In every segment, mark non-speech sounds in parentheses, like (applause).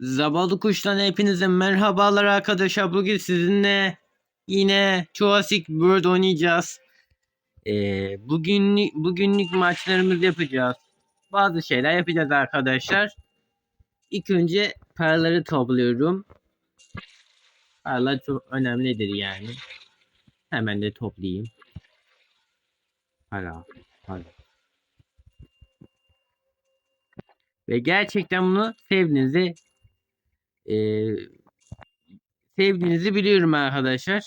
Zabalı Kuş'tan hepinize merhabalar arkadaşlar. Bugün sizinle yine Jurassic World oynayacağız. Ee, bugünlük, bugünlük maçlarımızı yapacağız. Bazı şeyler yapacağız arkadaşlar. İlk önce paraları topluyorum. Paralar çok önemlidir yani. Hemen de toplayayım. Para, para. Ve gerçekten bunu sevdiğinizi ee, sevdiğinizi biliyorum arkadaşlar.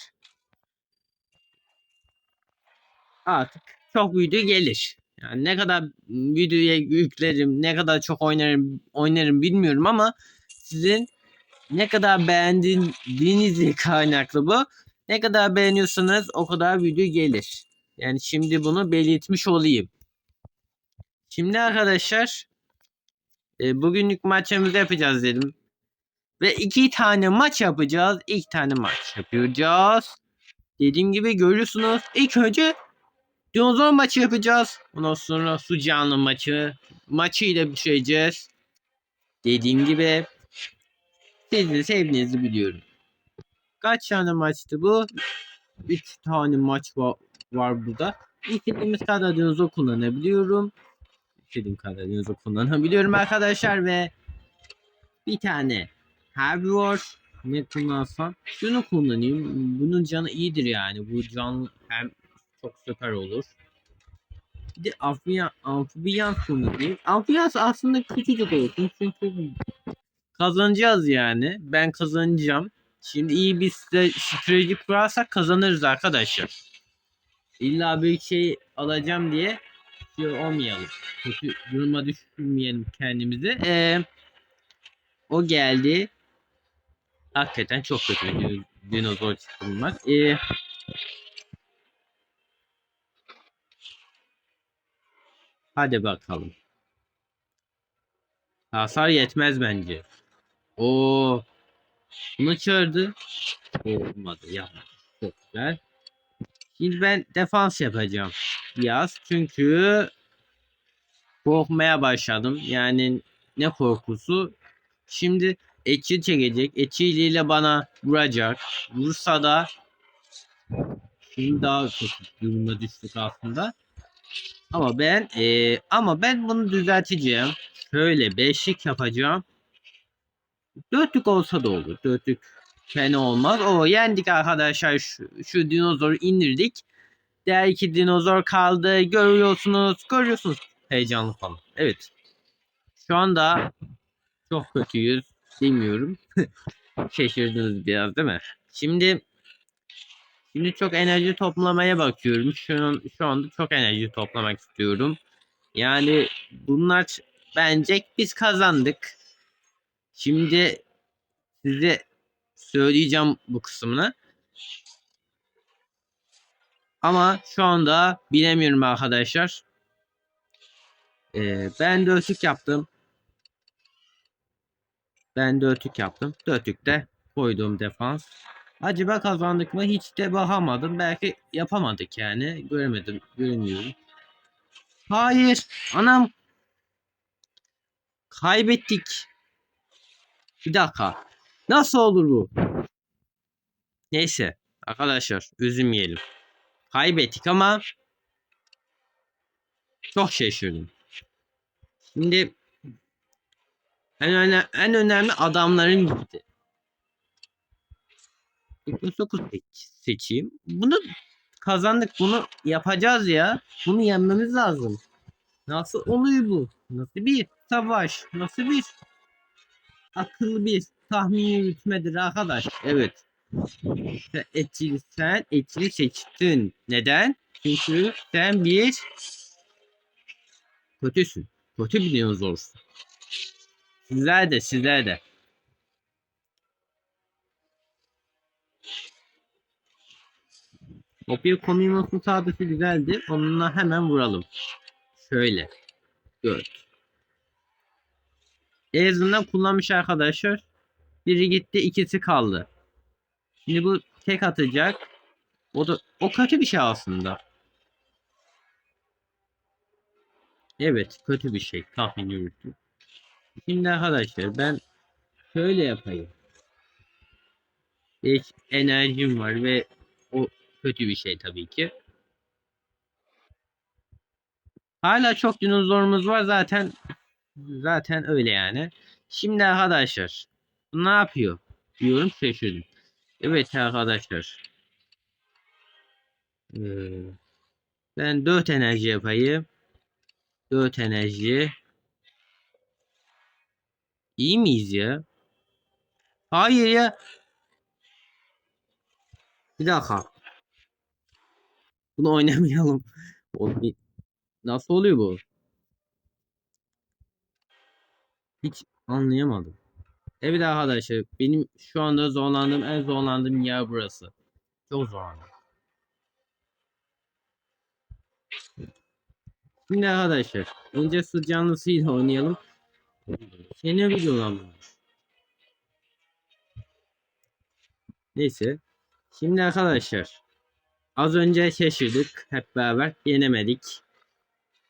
Artık çok video gelir. Yani ne kadar videoya yüklerim, ne kadar çok oynarım, oynarım bilmiyorum ama sizin ne kadar beğendiğinizle (laughs) kaynaklı bu. Ne kadar beğeniyorsanız o kadar video gelir. Yani şimdi bunu belirtmiş olayım. Şimdi arkadaşlar e, bugünlük maçımızı yapacağız dedim. Ve iki tane maç yapacağız. İlk tane maç yapacağız. Dediğim gibi görüyorsunuz. İlk önce dinozor maçı yapacağız. Ondan sonra su canlı maçı. Maçıyla bitireceğiz. Dediğim gibi siz de sevdiğinizi biliyorum. Kaç tane maçtı bu? 3 tane maç var, var burada. İstediğimiz kadar dinozor kullanabiliyorum. İstediğim kadar dinozor kullanabiliyorum arkadaşlar ve bir tane Herbivore ne kullansam şunu kullanayım. Bunun canı iyidir yani. Bu can hem çok süper olur. Bir de amfiyan, amfibiyan kullanayım. Amfibiyans aslında küçücük olsun çünkü kazanacağız yani. Ben kazanacağım. Şimdi iyi bir strateji kurarsak kazanırız arkadaşlar. İlla bir şey alacağım diye şey olmayalım. Kötü duruma düşürmeyelim kendimizi. Ee, o geldi. Hakikaten çok kötü bir dinozor çıkılmak. Ee, hadi bakalım. Hasar yetmez bence. O bunu çağırdı. Olmadı yapmadı. Çok güzel. Şimdi ben defans yapacağım. Biraz çünkü korkmaya başladım. Yani ne korkusu? Şimdi etçi çekecek. Etçiliyle bana vuracak. Vursa da şimdi daha kötü duruma düştük aslında. Ama ben eee, ama ben bunu düzelteceğim. Şöyle beşlik yapacağım. Dörtlük olsa da olur. Dörtlük fena olmaz. O yendik arkadaşlar. Şu, şu dinozoru indirdik. Diğer iki dinozor kaldı. Görüyorsunuz. Görüyorsunuz. Heyecanlı falan. Evet. Şu anda çok kötüyüz. Bilmiyorum. (laughs) Şaşırdınız biraz değil mi? Şimdi şimdi çok enerji toplamaya bakıyorum. Şu, an, şu anda çok enerji toplamak istiyorum. Yani bunlar bence biz kazandık. Şimdi size söyleyeceğim bu kısmını. Ama şu anda bilemiyorum arkadaşlar. Ee, ben dörtlük yaptım. Ben dörtlük yaptım. Dörtlükte koyduğum defans. Acaba kazandık mı? Hiç de bakamadım. Belki yapamadık yani. Göremedim. Görmüyorum. Hayır. Anam. Kaybettik. Bir dakika. Nasıl olur bu? Neyse. Arkadaşlar üzülmeyelim. Kaybettik ama çok şaşırdım. Şimdi en, öne- en önemli adamların gitti. 9 seçeyim. Bunu kazandık. Bunu yapacağız ya. Bunu yenmemiz lazım. Nasıl oluyor bu? Nasıl bir savaş? Nasıl bir akıllı bir tahmin yürütmedir arkadaş? Evet. Sen etçili, sen etçili seçtin. Neden? Çünkü sen bir kötüsün. Kötü bir dinozorsun. Sizler de sizler de. Opia Community sadısı güzeldi. Onunla hemen vuralım. Şöyle. 4. En azından kullanmış arkadaşlar. Biri gitti ikisi kaldı. Şimdi bu tek atacak. O da o kötü bir şey aslında. Evet kötü bir şey tahmin yürüttü. Şimdi arkadaşlar ben şöyle yapayım. Hiç enerjim var ve o kötü bir şey tabii ki. Hala çok dinozorumuz var zaten. Zaten öyle yani. Şimdi arkadaşlar ne yapıyor? Diyorum şaşırdım. Evet arkadaşlar. Ee, ben 4 enerji yapayım. 4 enerji. İyi miyiz ya? Hayır ya. Bir dakika. Bunu oynamayalım. Nasıl oluyor bu? Hiç anlayamadım. Evet arkadaşlar benim şu anda zorlandığım en zorlandığım yer burası. Çok zorlandım. Şimdi arkadaşlar önce su canlısıyla oynayalım. Seni videolar bunlar. Neyse. Şimdi arkadaşlar az önce şaşırdık hep beraber yenemedik.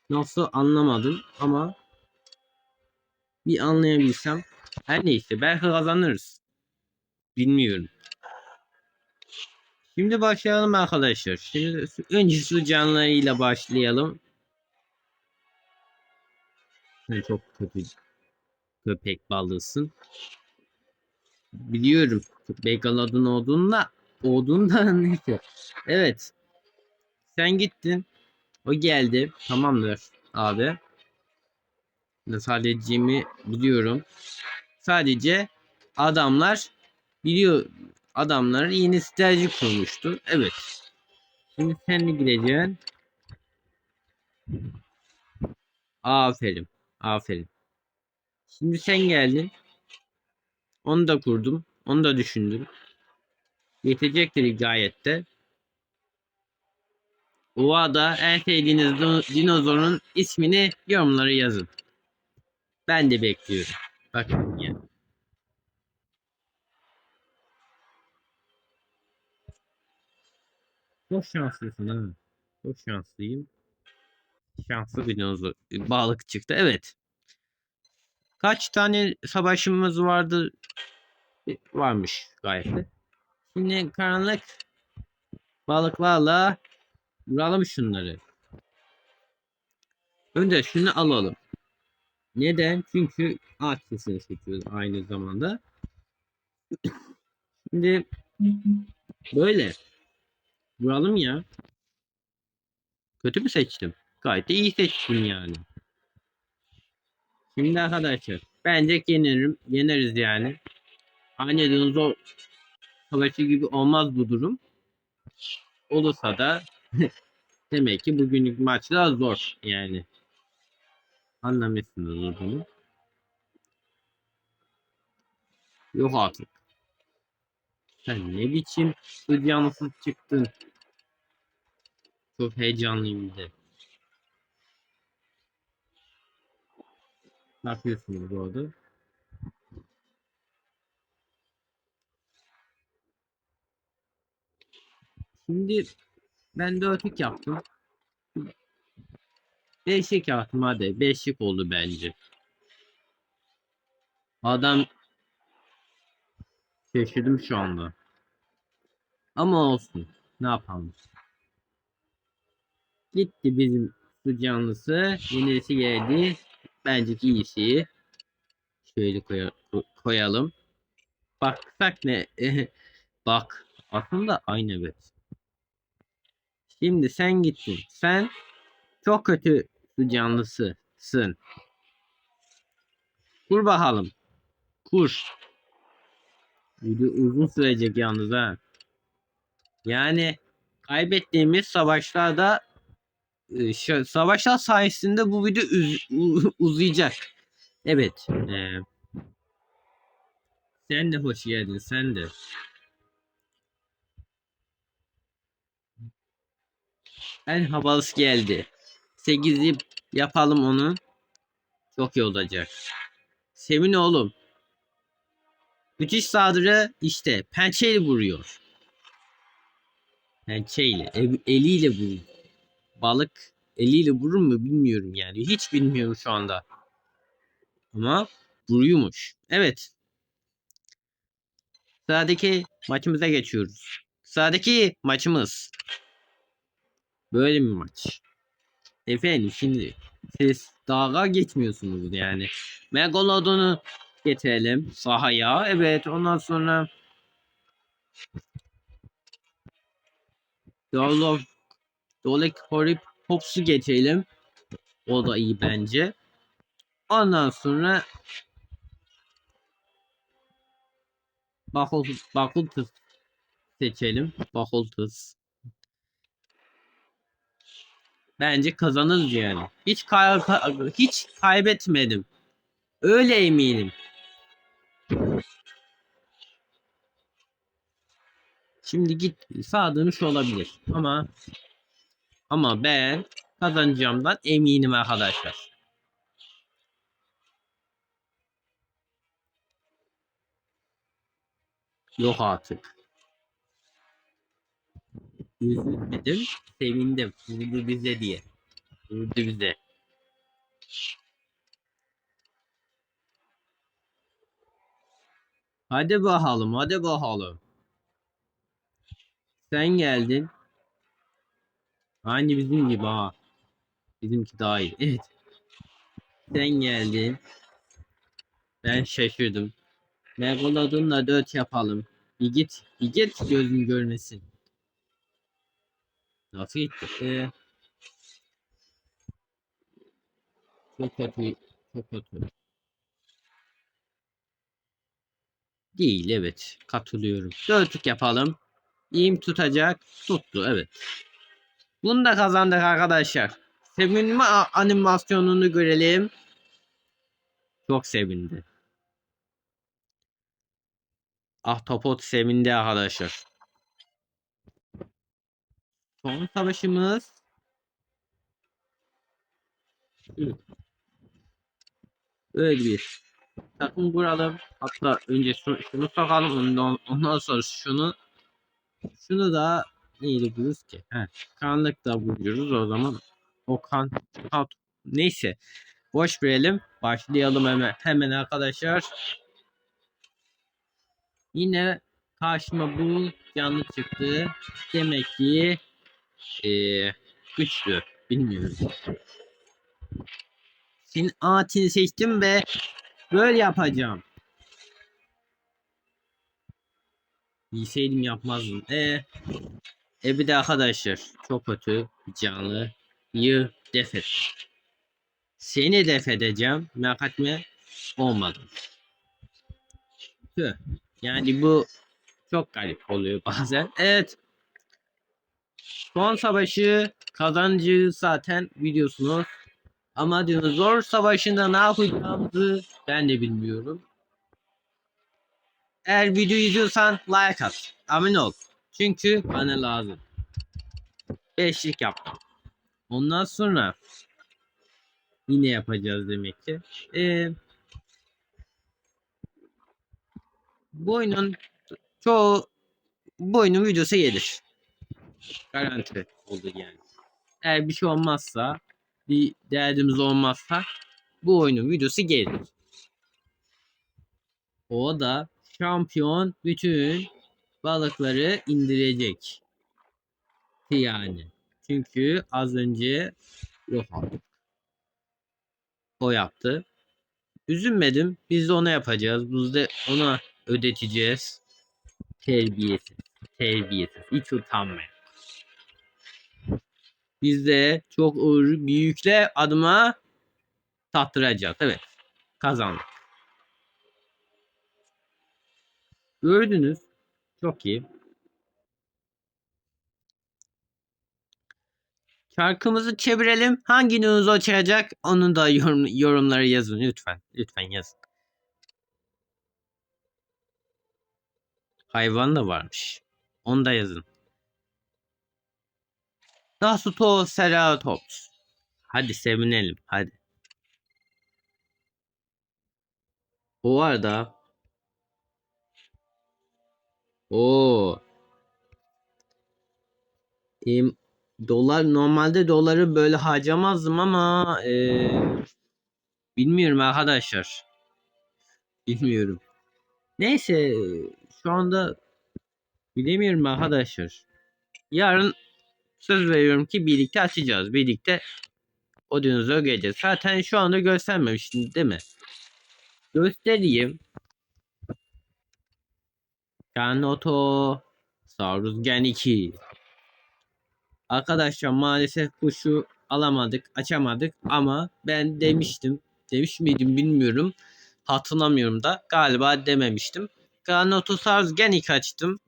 Nasıl anlamadım ama bir anlayabilsem her neyse belki kazanırız. Bilmiyorum. Şimdi başlayalım arkadaşlar. Şimdi önce su canlılarıyla başlayalım. Çok kötü köpek balığısın. Biliyorum. Megalodon olduğunda olduğunda (laughs) neyse. Evet. Sen gittin. O geldi. Tamamdır abi. Sadece Jim'i biliyorum. Sadece adamlar biliyor adamlar yeni strateji kurmuştu. Evet. Şimdi sen de gireceksin. Aferin. Aferin. Şimdi sen geldin. Onu da kurdum. Onu da düşündüm. Yetecektir gayet de. Ova'da en sevdiğiniz dino- dinozorun ismini yorumlara yazın. Ben de bekliyorum. Bakın ya. Çok şanslısın ha. Çok şanslıyım. Şanslı bir dinozor. Balık çıktı. Evet. Kaç tane savaşımız vardı? Varmış gayet de. Şimdi karanlık balıklarla vuralım şunları. Önce şunu alalım. Neden? Çünkü ağaç sesini seçiyoruz aynı zamanda. (coughs) Şimdi böyle. Vuralım ya. Kötü mü seçtim? Gayet de iyi seçtim yani. Şimdi arkadaşlar bence yenirim, yeneriz yani. Aynı dinozor savaşı gibi olmaz bu durum. Olursa da (laughs) demek ki bugünlük maçlar zor yani. Anlamışsınız bunu. Yok artık. Sen ne biçim hıcyansız çıktın. Çok heyecanlıyım bir de. Ne yapıyorsunuz bu arada? Şimdi ben dörtlük yaptım. Beşlik yaptım hadi. Beşlik oldu bence. Adam şaşırdım şu anda. Ama olsun. Ne yapalım? Gitti bizim su canlısı. Yenisi geldi. Bence iyisi. Şöyle koya- koyalım. Baksak ne? (laughs) Bak. Aslında aynı evet. Şimdi sen gittin. Sen çok kötü su canlısısın. Kur bakalım. Kur. Video uzun sürecek yalnız ha. Yani kaybettiğimiz savaşlarda savaşlar sayesinde bu video üz- u- (laughs) uzayacak. Evet. e, sen de hoş geldin. Sen de. En havalısı geldi. 8'i yapalım onu. Çok iyi olacak. Semin oğlum. Müthiş saldırı işte pençeyle vuruyor. Pençeyle, el- eliyle vuruyor. Balık eliyle vurur mu bilmiyorum yani. Hiç bilmiyorum şu anda. Ama vuruyormuş. Evet. Sıradaki maçımıza geçiyoruz. Sıradaki maçımız. Böyle bir maç. Efendim şimdi siz dalga geçmiyorsunuz yani. Megalodon'u getirelim sahaya. Evet ondan sonra Dolok Dolek Horip Pops'u getirelim. O da iyi bence. Ondan sonra Bakultus, Bakultus seçelim. Bakultus. Bence kazanırız yani. Hiç kay ka- hiç kaybetmedim. Öyle eminim. Şimdi git sağa dönüş olabilir ama ama ben kazanacağımdan eminim arkadaşlar. Yok artık. Üzülmedim, sevindim. Vurdu bize diye. Vurdu bize. Hadi bakalım, hadi bakalım. Sen geldin. Aynı bizim gibi ha. Bizimki daha iyi. Evet. Sen geldin. Ben şaşırdım. Megalodon'la dört yapalım. Bir git, bir git gözüm görmesin. Nasıl gitti? Ee, çok kötü, çok kötü. Değil evet. Katılıyorum. Dörtlük yapalım. İyim tutacak. Tuttu evet. Bunu da kazandık arkadaşlar. Sevinme animasyonunu görelim. Çok sevindi. Ahtapot sevindi arkadaşlar. Son savaşımız. Öyle bir takım kuralım. Hatta önce şunu, şunu sokalım ondan, ondan sonra şunu şunu da neyle buluruz ki? He, kanlık da buluyoruz o zaman. O kan, kan neyse. Boş verelim. Başlayalım hemen hemen arkadaşlar. Yine karşıma bu canlı çıktı. Demek ki eee güçlü. Bilmiyorum. Sin atini seçtim ve böyle yapacağım. Bilseydim yapmazdım. E, e bir de arkadaşlar çok kötü bir canlı. Yı def et. Seni def edeceğim. Merak etme. Olmadı. Yani bu çok garip oluyor bazen. Evet. Son savaşı kazancı zaten biliyorsunuz. Ama dinozor savaşında ne yapacağımızı ben de bilmiyorum. Eğer video izliyorsan like at. Abone ol. Çünkü bana lazım. Beşlik yaptım. Ondan sonra yine yapacağız demek ki. Ee, bu oyunun çoğu bu oyunun videosu gelir. Garanti oldu yani. Eğer bir şey olmazsa bir derdimiz olmazsa bu oyunun videosu gelir. O da şampiyon bütün balıkları indirecek. Yani. Çünkü az önce yok aldık. O yaptı. Üzülmedim. Biz de ona yapacağız. Biz de ona ödeteceğiz. Terbiyesiz. Terbiyesiz. Hiç utanmayın. Biz de çok ağır bir yükle adıma tattıracağız. Evet. Kazandık. Gördünüz. Çok iyi. Şarkımızı çevirelim. Hangi dinozor çıkacak? Onu da yorum, yorumlara yazın lütfen. Lütfen yazın. Hayvan da varmış. Onu da yazın. Nasuto Ceratops. Hadi sevinelim. Hadi. O arada o Em, dolar normalde doları böyle harcamazdım ama eee, bilmiyorum arkadaşlar. Bilmiyorum. Neyse şu anda bilemiyorum arkadaşlar. Yarın söz veriyorum ki birlikte açacağız. Birlikte o dinozor geleceğiz. Zaten şu anda göstermemiştim değil mi? Göstereyim. Kanoto Saurus Gen 2 Arkadaşlar maalesef kuşu alamadık, açamadık ama ben demiştim. Demiş miydim bilmiyorum. Hatırlamıyorum da. Galiba dememiştim. Granatosaurus Gen 2 açtım.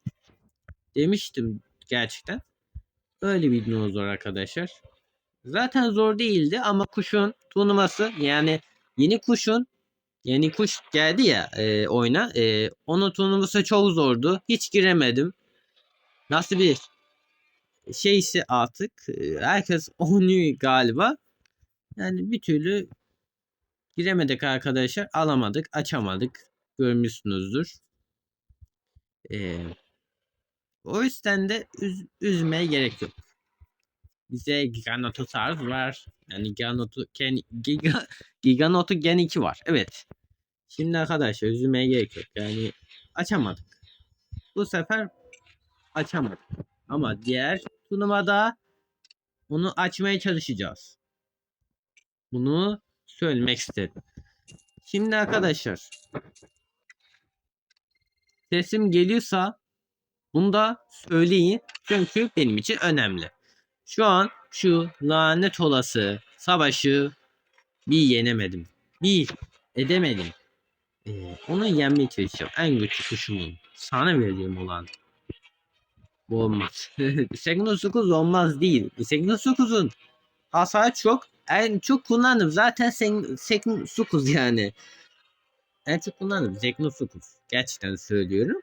Demiştim gerçekten. Öyle bir dinozor arkadaşlar. Zaten zor değildi ama kuşun turnuvası yani yeni kuşun yeni kuş geldi ya e, oyuna. E, onun turnuvası çok zordu. Hiç giremedim. Nasıl bir şeyse artık e, herkes (laughs) oynuyor galiba. Yani bir türlü giremedik arkadaşlar. Alamadık, açamadık. Görmüşsünüzdür. Ee, o yüzden de üz, üzmeye gerek yok. Bize Giganotosaurus var. Yani Giganotu, Ken, Giga, Giganotu Gen 2 var. Evet. Şimdi arkadaşlar üzülmeye gerek yok. Yani açamadık. Bu sefer açamadık. Ama diğer turnuvada onu açmaya çalışacağız. Bunu söylemek istedim. Şimdi arkadaşlar sesim geliyorsa bunu da söyleyin. Çünkü benim için önemli. Şu an şu lanet olası savaşı bir yenemedim. Bir edemedim. Ee, onu yenmeye çalışacağım. En güçlü kuşumun. Sana verdiğim olan. Bu olmaz. (laughs) Segnos 9 olmaz değil. Segnos 9'un hasarı çok. En çok kullandım. Zaten Segnos 9 yani. En çok kullandım. Segnos 9. Gerçekten söylüyorum.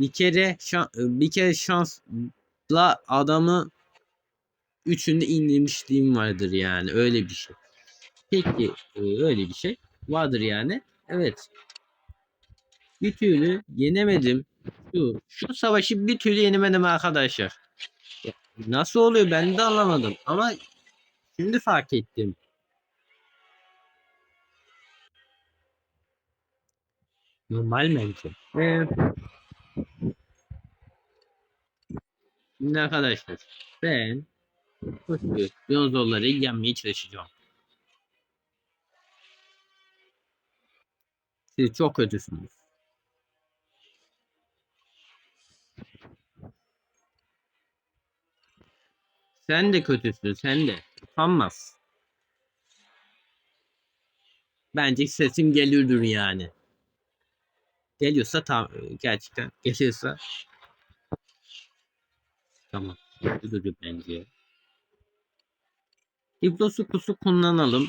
Bir kere şan, bir kere şansla adamı üçünde indirmişliğim vardır yani. Öyle bir şey. Peki e, öyle bir şey vardır yani. Evet. Bir türlü yenemedim. Şu, şu savaşı bir türlü yenemedim arkadaşlar. Nasıl oluyor ben de anlamadım. Ama şimdi fark ettim. Normal bence. Ee, şimdi arkadaşlar ben koşuyor. Dinozorları yenmeye çalışacağım. Siz çok kötüsünüz. Sen de kötüsün sen de. Utanmaz. Bence sesim geliyordur yani. Geliyorsa tam gerçekten geliyorsa tamam. Geliyordur bence. Hipnosu kusu kullanalım.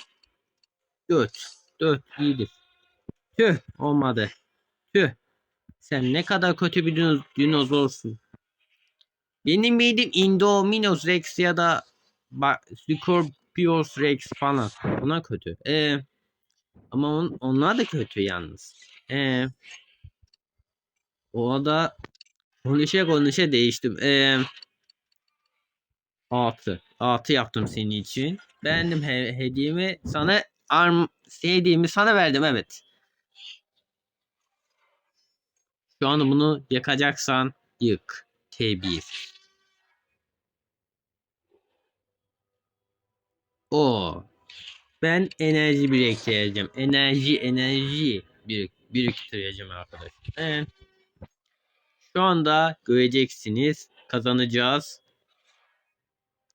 4. 4 iyidir. Tüh olmadı. Tüh. Sen ne kadar kötü bir dinoz dinozorsun. Benim bildiğim Indominus Rex ya da Scorpius Rex falan. Ona kötü. Ee, ama on, onlar da kötü yalnız. Ee, o da konuşa konuşa değiştim. Ee, 6. 6 yaptım senin için. Beğendim he hediyemi. Sana arm hediyemi sana verdim evet. Şu an bunu yakacaksan yık. T1. O. Ben enerji biriktireceğim. Enerji enerji birik biriktireceğim arkadaşlar. Evet. Şu anda göreceksiniz. Kazanacağız.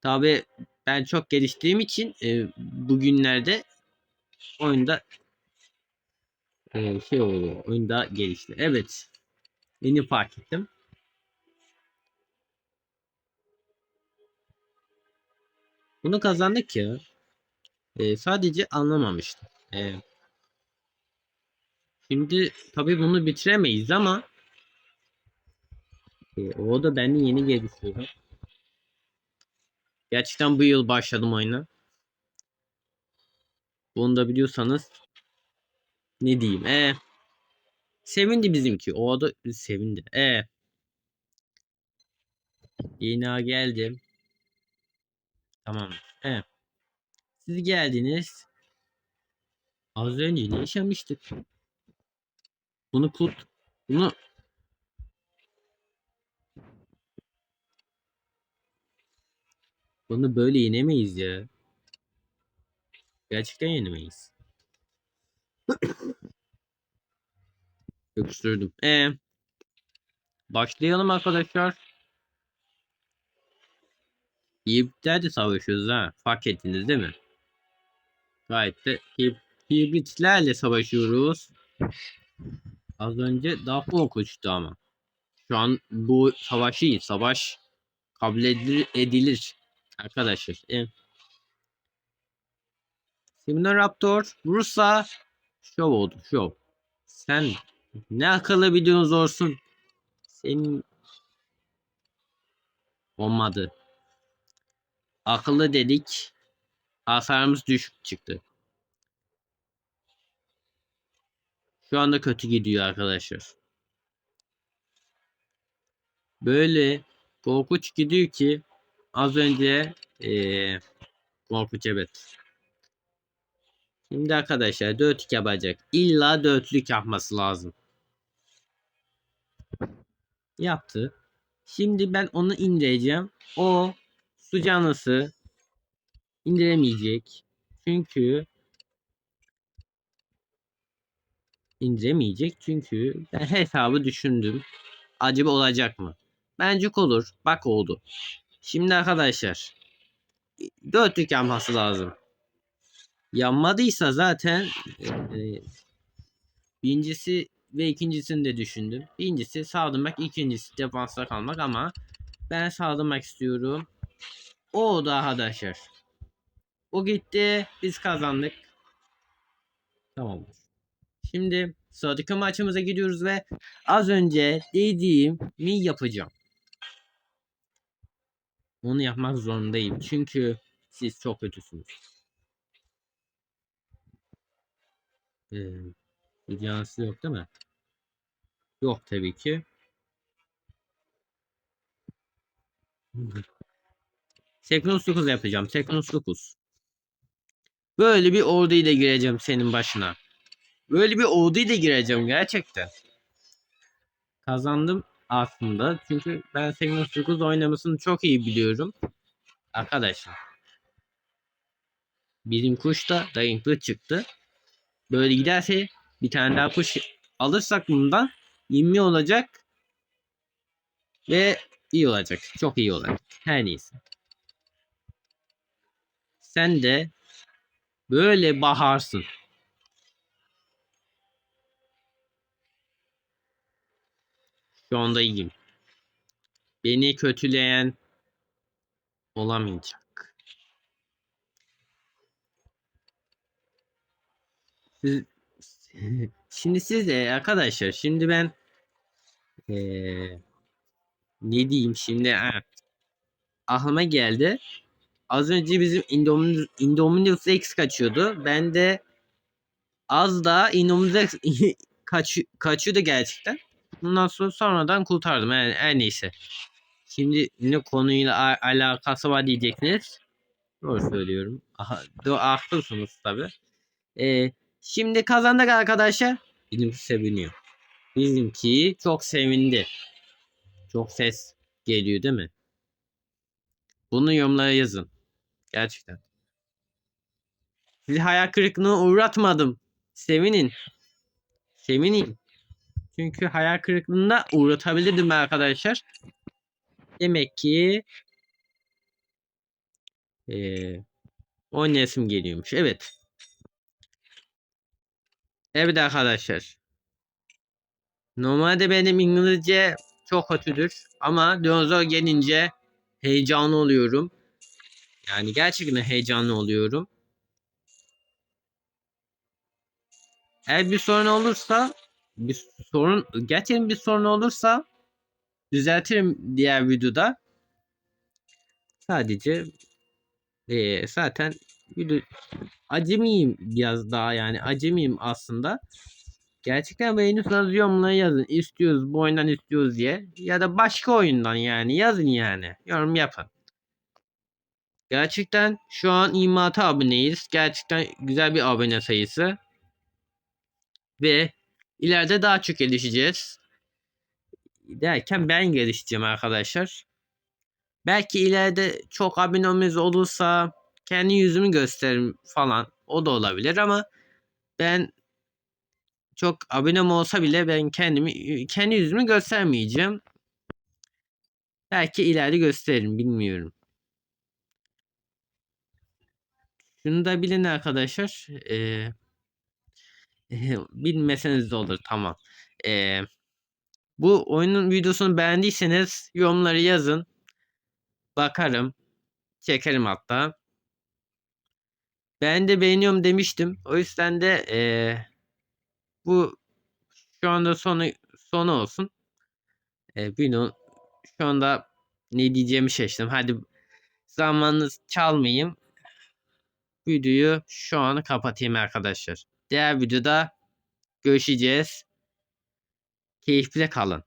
Tabi ben çok geliştiğim için e, bugünlerde oyunda e, şey oluyor. Oyunda gelişti. Evet. Yeni fark ettim. Bunu kazandık ya. E, sadece anlamamıştım. E, şimdi tabii bunu bitiremeyiz ama e, o da ben de yeni gelişiyorum. Gerçekten bu yıl başladım oyuna. Bunu da biliyorsanız ne diyeyim? E, sevindi bizimki. O da sevindi. E, yeni geldim. Tamam. Evet. Siz geldiniz. Az önce ne yaşamıştık? Bunu kut. Bunu Bunu böyle yenemeyiz ya. Gerçekten yenemeyiz. Öksürdüm. Ee, başlayalım arkadaşlar. Hibritlerle savaşıyoruz ha. Fark ettiniz değil mi? Gayet de hib hibritlerle savaşıyoruz. Az önce daha korkunçtu ama. Şu an bu savaş. Savaş kabul edilir, edilir. Arkadaşlar. E, Raptor vurursa şov oldu. Şov. Sen ne akıllı bir dinozorsun. Senin olmadı. Akıllı dedik. Hasarımız düşük çıktı. Şu anda kötü gidiyor arkadaşlar. Böyle korkunç gidiyor ki az önce ee, korkunç evet. Şimdi arkadaşlar dörtlük yapacak. İlla dörtlük yapması lazım. Yaptı. Şimdi ben onu indireceğim. O su canlısı indiremeyecek. Çünkü indiremeyecek. Çünkü ben hesabı düşündüm. Acaba olacak mı? Bence olur. Bak oldu. Şimdi arkadaşlar dörtlük yapması lazım. Yanmadıysa zaten e, birincisi ve ikincisini de düşündüm. Birincisi sağlamak, ikincisi defansta kalmak ama ben sağlamak istiyorum. O da arkadaşlar. O gitti. Biz kazandık. Tamamdır. Şimdi sıradaki maçımıza gidiyoruz ve az önce dediğimi yapacağım. Onu yapmak zorundayım. Çünkü siz çok kötüsünüz. Ee, videosu yok değil mi? Yok tabii ki. Teknos 9 yapacağım. Teknos 9. Böyle bir orduyla gireceğim senin başına. Böyle bir orduyla gireceğim gerçekten. Kazandım aslında. Çünkü ben Teknos 9 oynamasını çok iyi biliyorum. Arkadaşlar. Bizim kuş da dayanıklı çıktı. Böyle giderse bir tane daha kuş alırsak bundan 20 olacak. Ve iyi olacak. Çok iyi olacak. Her neyse. Sen de böyle baharsın. Şu anda iyiyim. Beni kötüleyen olamayacak. Siz, (laughs) şimdi siz de arkadaşlar şimdi ben ee, ne diyeyim şimdi ha, aklıma geldi. Az önce bizim Indominus, Indominus Rex kaçıyordu. Ben de az daha Indominus Rex (laughs) kaç, kaçıyordu gerçekten. Bundan sonra sonradan kurtardım. Yani her neyse. Şimdi ne konuyla alakası var diyeceksiniz. Doğru söylüyorum. Aha, doğru, haklısınız tabi. Ee, şimdi kazandık arkadaşlar. Bizimki seviniyor. Bizimki çok sevindi. Çok ses geliyor değil mi? Bunu yorumlara yazın. Gerçekten. Sizi hayal kırıklığına uğratmadım. Sevinin. Sevinin. Çünkü hayal kırıklığında uğratabilirdim arkadaşlar. Demek ki ee, oynayasım geliyormuş. Evet. Evet arkadaşlar. Normalde benim İngilizce çok kötüdür. Ama dinozor gelince heyecanlı oluyorum. Yani gerçekten heyecanlı oluyorum. Eğer bir sorun olursa bir sorun gerçekten bir sorun olursa düzeltirim diğer videoda. Sadece e, zaten video acemiyim biraz daha yani acemiyim aslında. Gerçekten beğeniyorsanız yorumlara yazın. İstiyoruz bu oyundan istiyoruz diye. Ya da başka oyundan yani yazın yani. Yorum yapın. Gerçekten şu an 26 aboneyiz. Gerçekten güzel bir abone sayısı. Ve ileride daha çok gelişeceğiz. Derken ben gelişeceğim arkadaşlar. Belki ileride çok abonemiz olursa kendi yüzümü gösteririm falan. O da olabilir ama ben çok abonem olsa bile ben kendimi kendi yüzümü göstermeyeceğim. Belki ileride gösteririm bilmiyorum. Şunu da bilin arkadaşlar. Ee, bilmeseniz de olur tamam. Ee, bu oyunun videosunu beğendiyseniz yorumları yazın. Bakarım. Çekerim hatta. Ben de beğeniyorum demiştim. O yüzden de ee, bu şu anda sonu sonu olsun. Ee, video şu anda ne diyeceğimi şaştım. Hadi zamanınız çalmayayım. Videoyu şu an kapatayım arkadaşlar. Diğer videoda görüşeceğiz. Keyifli kalın.